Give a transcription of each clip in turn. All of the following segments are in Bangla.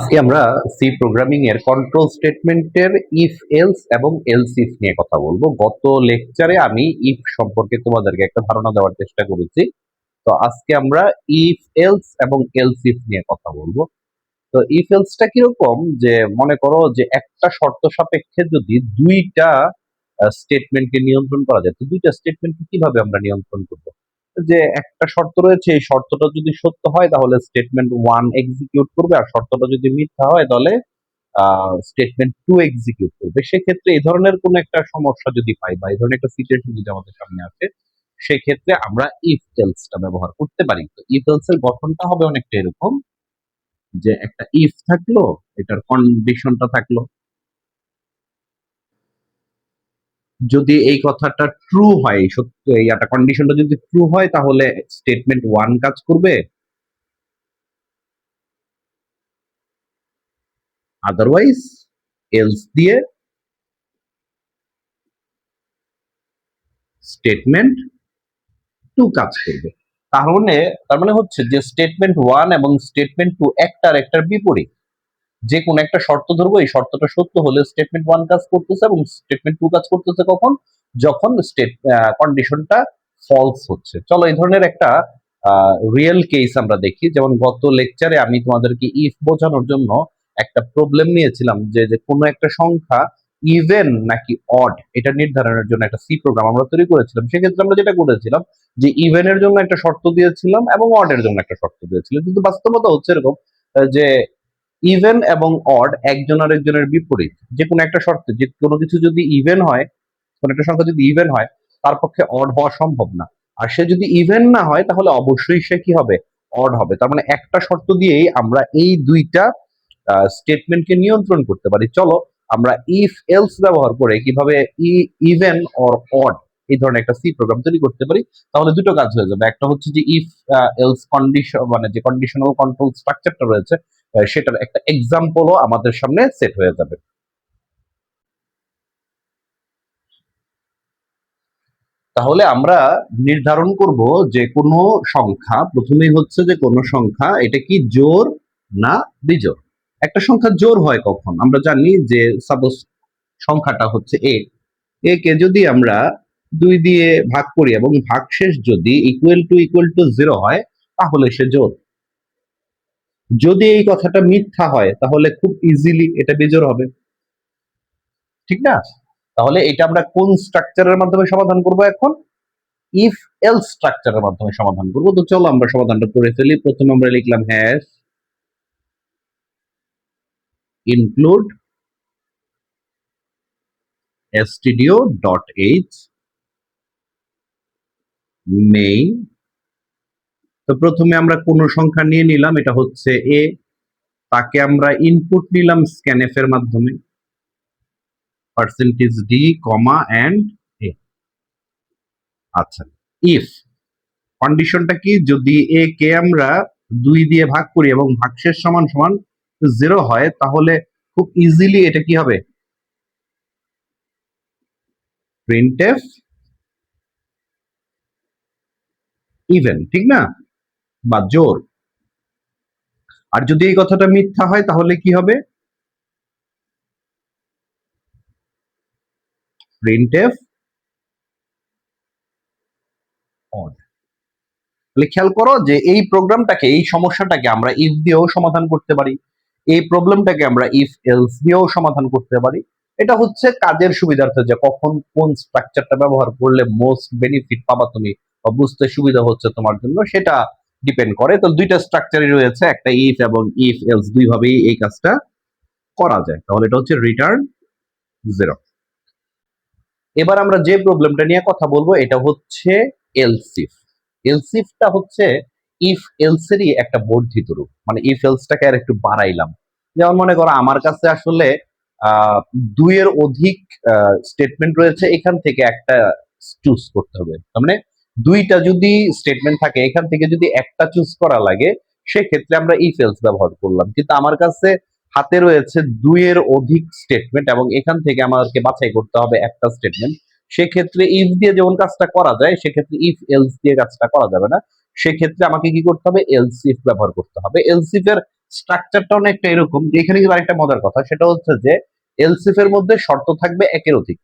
আজকে আমরা সি প্রোগ্রামিং এর কন্ট্রোল স্টেটমেন্টের ইফ এলস এবং এলস ইফ নিয়ে কথা বলব। গত লেকচারে আমি ইফ সম্পর্কে তোমাদেরকে একটা ধারণা দেওয়ার চেষ্টা করেছি। তো আজকে আমরা ইফ এলস এবং এলস ইফ নিয়ে কথা বলব। তো ইফ এলসটা কীরকম? যে মনে করো যে একটা শর্ত সাপেক্ষে যদি দুইটা স্টেটমেন্টকে নিয়ন্ত্রণ করা যায়, তো দুইটা স্টেটমেন্টকে কীভাবে আমরা নিয়ন্ত্রণ করব? যে একটা শর্ত রয়েছে, এই শর্তটা যদি সত্য হয়, তাহলে স্টেটমেন্ট ওয়ান এক্সিকিউট করবে। আর শর্তটা যদি মিথ্যা হয়, তাহলে স্টেটমেন্ট টু এক্সিকিউট করবে। সেক্ষেত্রে এই ধরনের কোন একটা সমস্যা যদি পাই বা এই ধরনের একটা সিচুয়েশন যদি আমাদের সামনে আসে, সেক্ষেত্রে আমরা ইফ এলসটা ব্যবহার করতে পারি। তো ইফ এলস এর গঠনটা হবে অনেকটা এরকম যে একটা ইফ থাকল, এটার কন্ডিশনটা থাকল। যদি এই কথাটা ট্রু হয়, সত্য একটা কন্ডিশনটা যদি ট্রু হয়, তাহলে স্টেটমেন্ট ওয়ান কাজ করবে। আদারওয়াইজ এলস দিয়ে স্টেটমেন্ট টু কাজ করবে। তাহলে তার মানে হচ্ছে যে স্টেটমেন্ট ওয়ান এবং স্টেটমেন্ট টু একটার একটার বিপরীত। যে কোন একটা শর্ত ধরবো, এই শর্তটা সত্য হলে স্টেটমেন্ট ওয়ান কাজ করতেছে এবং স্টেটমেন্ট টু কাজ করতেছে কখন? যখন স্টেট কন্ডিশনটা ফলস হচ্ছে। চলো এই ধরনের একটা রিয়েল কেস আমরা দেখি। যেমন গত লেকচারে আমি তোমাদেরকে ইফ বোঝানোর জন্য একটা প্রবলেম নিয়েছিলাম যে যে কোনো একটা সংখ্যা ইভেন নাকি অড এটা নির্ধারণের জন্য একটা সি প্রোগ্রাম আমরা তৈরি করেছিলাম। সেক্ষেত্রে আমরা যেটা করেছিলাম যে ইভেনের জন্য একটা শর্ত দিয়েছিলাম এবং অডের জন্য একটা শর্ত দিয়েছিলাম। কিন্তু বাস্তবতা হচ্ছে এরকম যে ইভেন এবং অড একজন আরেকজনের বিপরীত যে কোনো একটা শর্তে, যে কোনো কিছু যদি ইভেন হয়, কোনো একটা সংখ্যা যদি ইভেন হয়, তার পক্ষে অড হওয়া সম্ভব না। আর সে যদি ইভেন না হয়, তাহলে অবশ্যই সে কি হবে? অড হবে। তার মানে একটা শর্ত দিয়েই আমরা এই দুইটা স্টেটমেন্টকে নিয়ন্ত্রণ করতে পারি। চলো, আমরা ইফ এলস ব্যবহার করে কীভাবে ইভেন অর অড এই ধরনের একটা সি প্রোগ্রাম তৈরি করতে পারি, তাহলে দুটো কাজ হয়ে যাবে। একটা হচ্ছে যে ইফ এলস কন্ডিশন মানে যে কন্ডিশনাল কন্ট্রোল স্ট্রাকচারটা রয়েছে সেটার একটা এক্সাম্পলও আমাদের সামনে সেট হয়ে যাবে। তাহলে আমরা নির্ধারণ করব যে কোনো সংখ্যা, প্রথমেই হচ্ছে যে কোনো সংখ্যা, এটা কি জোর না বিজোড়? একটা সংখ্যা জোর হয় কখন? আমরা জানি যে সাপোজ সংখ্যাটা হচ্ছে এ এ কে যদি আমরা দুই দিয়ে ভাগ করি এবং ভাগশেষ যদি equal to equal to zero হয়, তাহলে সে জোর। যদি এই কথাটা মিথ্যা হয়, তাহলে খুব ইজিলি এটা বেজোর হবে। ঠিক না? তাহলে এটা আমরা কোন স্ট্রাকচারের মাধ্যমে সমাধান করব এখন? ইফ এল স্ট্রাকচারের মাধ্যমে সমাধান করব। তো চলো আমরা সমাধানটা করে ফেলি। প্রথমে আমরা লিখলাম hash include stdio dot H main তো প্রথমে আমরা কোন সংখ্যা নিয়ে নিলাম, এটা হচ্ছে এ তাকে আমরা ইনপুট নিলাম স্ক্যানএফ এর মাধ্যমে। Percentage D comma and A আচ্ছা ইফ কন্ডিশনটা কি? যদি এ কে আমরা দুই দিয়ে ভাগ করি এবং ভাগশেষ সমান সমান জিরো হয়, তাহলে খুব ইজিলি এটা কি হবে? প্রিন্টএফ ইভেন ঠিক না? বা জোর। আর যদি এই কথাটা মিথ্যা হয়, তাহলে কি হবে? তাহলে খেয়াল করো যে এই প্রোগ্রামটাকে এই সমস্যাটাকে আমরা ইফ দিয়েও সমাধান করতে পারি। এই প্রবলেমটাকে আমরা ইফ এলস দিয়েও সমাধান করতে পারি। এটা হচ্ছে কাজের সুবিধার্থে যে কখন কোন স্ট্রাকচারটা ব্যবহার করলে মোস্ট বেনিফিট পাবা তুমি বা বুঝতে সুবিধা হচ্ছে তোমার জন্য, সেটা ডিপেন্ড করে। তো দুইটা স্ট্রাকচারই রয়েছে, একটা ইফ এবং ইফ এলস দুই ভাবেই এই কাজটা করা যায়। তাহলে এটা হচ্ছে রিটার্ন জিরো এবার আমরা যে প্রবলেমটা নিয়ে কথা বলব, এটা হচ্ছে এলসিফ এলসিফটা হচ্ছে ইফ এলসেরই একটা বর্ধিত রূপ। মানে ইফ এলসটাকে আর একটু বাড়াইলাম। যেমন মনে করো, আমার কাছে আসলে দুইয়ের অধিক স্টেটমেন্ট রয়েছে, এখান থেকে একটা চুজ করতে হবে। তার মানে দুইটা যদি স্টেটমেন্ট থাকে, এখান থেকে যদি একটা চুজ করা লাগে, সেক্ষেত্রে আমরা ইফ এলস ব্যবহার করলাম। কিন্তু আমার কাছে হাতে রয়েছে দুইয়ের অধিক স্টেটমেন্ট এবং এখান থেকে আমাদেরকে বাছাই করতে হবে একটা স্টেটমেন্ট সেক্ষেত্রে ইফ দিয়ে যেমন কাজটা করা যায়, সেক্ষেত্রে ইফ এলস দিয়ে কাজটা করা যাবে না। সেক্ষেত্রে আমাকে কি করতে হবে? এলসিফ ব্যবহার করতে হবে। এলসিফ এর স্ট্রাকচারটা অনেকটা এরকম। এখানে কিন্তু আরেকটা মজার কথা, সেটা হচ্ছে যে এলসিফ এর মধ্যে শর্ত থাকবে একের অধিক।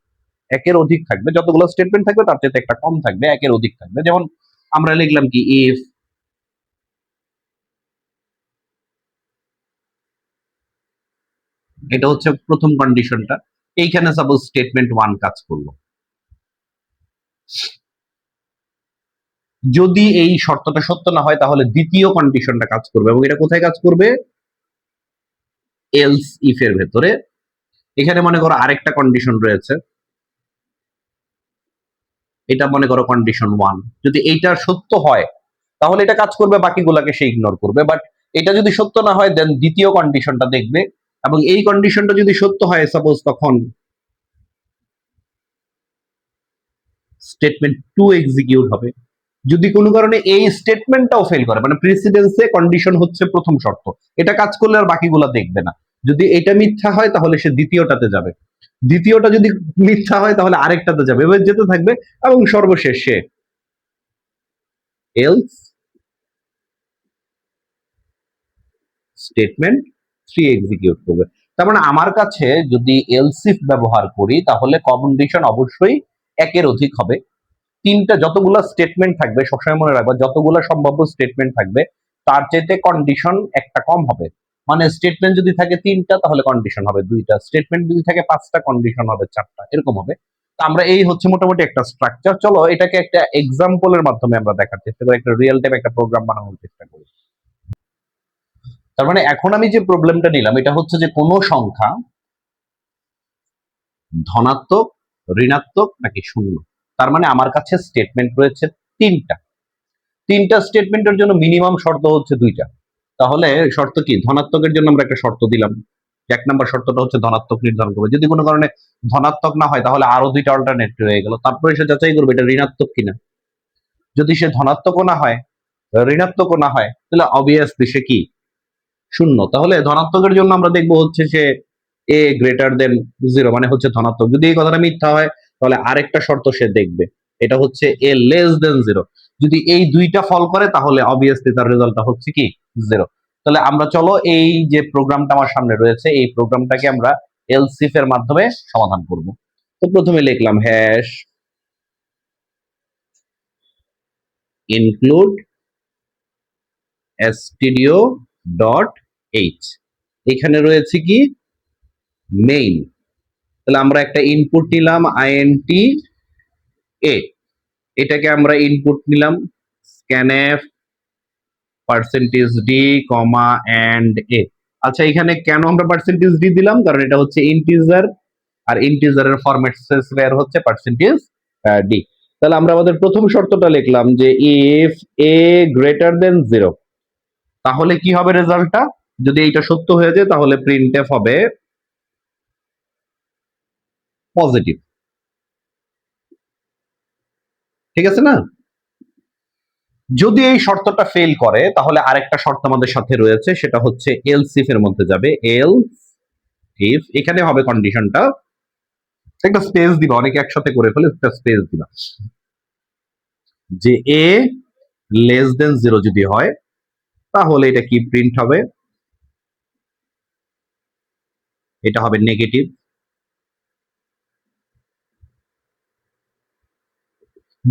একের অধিক থাকবে, যতগুলো স্টেটমেন্ট থাকবে তার চেয়ে একটা কম থাকবে, একের অধিক থাকবে। যেমন আমরা লিখলাম কি ইফ এটা হচ্ছে প্রথম কন্ডিশনটা এইখানে সাপোজ স্টেটমেন্ট ওয়ান কাজ করল। যদি এই শর্তটা সত্য না হয়, তাহলে দ্বিতীয় কন্ডিশনটা কাজ করবে এবং এটা কোথায় কাজ করবে? এলস ইফ এর ভেতরে। এখানে মনে করো আরেকটা কন্ডিশন রয়েছে। এটা মনে করো কন্ডিশন ওয়ান যদি এইটা সত্য হয়, তাহলে এটা কাজ করবে, বাকিগুলাকে সে ইগনোর করবে। বাট এটা যদি সত্য না হয় দেন দ্বিতীয় কন্ডিশনটা দেখবে। এবং এই কন্ডিশনটা যদি সত্য হয় সাপোজ তখন স্টেটমেন্ট টু এক্সিকিউট হবে। যদি কোনো কারণে এই স্টেটমেন্টটাও ফেল করে মানে প্রেসিডেন্সে কন্ডিশন হচ্ছে প্রথম শর্ত। এটা কাজ করলে আর বাকিগুলা দেখবে না। যদি এটা মিথ্যা হয়, তাহলে সে দ্বিতীয়টাতে যাবে। দ্বিতীয়টা যদি মিথ্যা হয়, তাহলে আরেকটাতে যাবে। এবার যেতে থাকবে এবং সর্বশেষ এলস স্টেটমেন্ট থ্রি এক্সিকিউট করবে। তার মানে আমার কাছে যদি এলসিফ ব্যবহার করি, তাহলে কন্ডিশন অবশ্যই একের অধিক হবে। তিনটা যতগুলো স্টেটমেন্ট থাকবে, সবসময় মনে রাখবা, যতগুলো সম্ভাব্য স্টেটমেন্ট থাকবে, তার চাইতে কন্ডিশন একটা কম হবে। মানে স্টেটমেন্ট যদি থাকে তিনটা, তাহলে কন্ডিশন হবে দুইটা। স্টেটমেন্ট যদি থাকে পাঁচটা কন্ডিশন হবে চারটা। এরকম হবে। তো আমরা এই হচ্ছে মোটামুটি একটা স্ট্রাকচার চলো, এটাকে একটা এক্সাম্পলের মাধ্যমে আমরা দেখার চেষ্টা করি, একটা রিয়েল টাইম একটা প্রোগ্রাম বানানোর চেষ্টা করি। তার মানে এখন আমি যে প্রবলেমটা নিলাম, এটা হচ্ছে যে কোনো সংখ্যা ধনাত্মক, ঋণাত্মক নাকি শূন্য? তার মানে আমার কাছে স্টেটমেন্ট রয়েছে তিনটা। তিনটা স্টেটমেন্টের জন্য মিনিমাম শর্ত হচ্ছে দুইটা। তাহলে শর্ত কি? ধনাত্মকের জন্য আমরা একটা শর্ত দিলাম। এক নাম্বার শর্তটা হচ্ছে ধনাত্মক নির্ধারণ করবে। যদি কোনো কারণে ধনাত্মক না হয়, তাহলে আরও দুইটা অল্টারনেট রয়ে গেল। তারপরে সে যাচাই করবে এটা ঋণাত্মক কিনা। যদি সে ধনাত্মকও না হয়, ঋণাত্মকও না হয়, তাহলে অবভিয়াসলি সে কি? শূন্য। তাহলে ধনাত্মকের জন্য আমরা দেখব হচ্ছে সে এ গ্রেটার দেন জিরো মানে হচ্ছে ধনাত্মক। যদি এই কথাটা মিথ্যা হয়, তাহলে আরেকটা শর্ত সে দেখবে। এটা হচ্ছে এ লেস দেন জিরো যদি এই দুইটা ফল করে, তাহলে অবভিয়াসলি তার রেজাল্টটা হচ্ছে কি? জিরো তাহলে আমরা চলো এই যে প্রোগ্রামটা আমার সামনে রয়েছে, এই প্রোগ্রামটাকে আমরা এলসিফ এর মাধ্যমে সমাধান করব। তো প্রথমে লিখলাম hash include stdio dot H এখানে রয়েছে কি? মেইন তাহলে আমরা একটা ইনপুট নিলাম আইএনটি এ এটাকে আমরা ইনপুট নিলাম scanf percentage D comma and A আচ্ছা এখানে কেন আমরা পার্সেন্টেজ ডি দিলাম? কারণ এটা হচ্ছে ইন্টিজার আর ইন্টিজারের ফরম্যাট স্পেসিফায়ার হচ্ছে পার্সেন্টেজ ডি তাহলে আমরা আমাদের প্রথম শর্তটা লিখলাম যে if A greater then zero তাহলে কি হবে রেজাল্টটা যদি এটা সত্য হয়ে যায়, তাহলে প্রিন্টএফ হবে পজিটিভ ঠিক আছে না? যদি এই শর্তটা ফেল করে, তাহলে আরেকটা শর্ত আমাদের সাথে রয়েছে, সেটা হচ্ছে এলসিফ এর মধ্যে যাবে। এল ইফ এখানে হবে কন্ডিশনটা একটা স্পেস দিবা, অনেকে একসাথে করে ফেলে, একটা স্পেস দিবা। যে এ লেস দেন জিরো যদি হয়, তাহলে এটা কি প্রিন্ট হবে? এটা হবে নেগেটিভ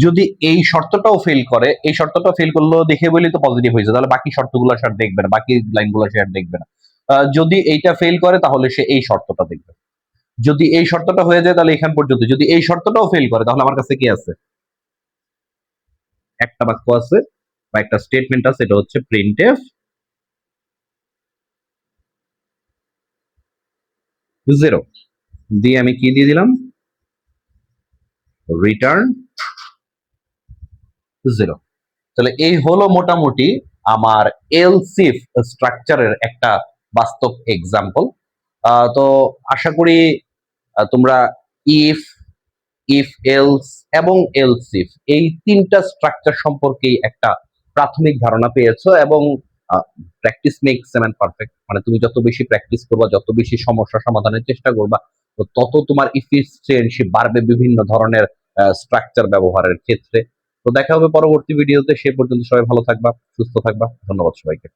যদি এই শর্তটাও ফেল করে, এই শর্তটাও ফেল করলেও দেখে বলি তো পজিটিভ হয়েছে। তাহলে বাকি শর্তগুলো সে আর দেখবে না, বাকি লাইনগুলো সে আর দেখবে না। যদি এইটা ফেল করে, তাহলে সে এই শর্তটা দেখবে। যদি এই শর্তটা হয়ে যায়, তাহলে এখান পর্যন্ত। যদি এই শর্তটাও ফেল করে, তাহলে আমার কাছে কি আছে? একটা বাক্য আছে বা একটা স্টেটমেন্ট আছে, এটা হচ্ছে প্রিন্ট এফ জিরো দিয়ে আমি কি দিয়ে দিলাম? রিটার্ন জিরো তাহলে এই হলো মোটামুটি আমার এলসিফ স্ট্রাকচারের একটা বাস্তব এক্সাম্পল তো আশা করি তোমরা ইফ ইফ এলস এবং এলসিফ এই তিনটা স্ট্রাকচার সম্পর্কেই একটা প্রাথমিক ধারণা পেয়েছ এবং প্র্যাকটিস মেক্স ম্যান পারফেক্ট মানে তুমি যত বেশি প্র্যাকটিস করবা, যত বেশি সমস্যা সমাধানের চেষ্টা করবা, তো তত তোমার ইফিসিয়েন্সি বাড়বে বিভিন্ন ধরনের স্ট্রাকচার ব্যবহারের ক্ষেত্রে। তো দেখা হবে পরবর্তী ভিডিওতে সে পর্যন্ত সবাই ভালো থাকবা সুস্থ থাকবা। ধন্যবাদ সবাইকে।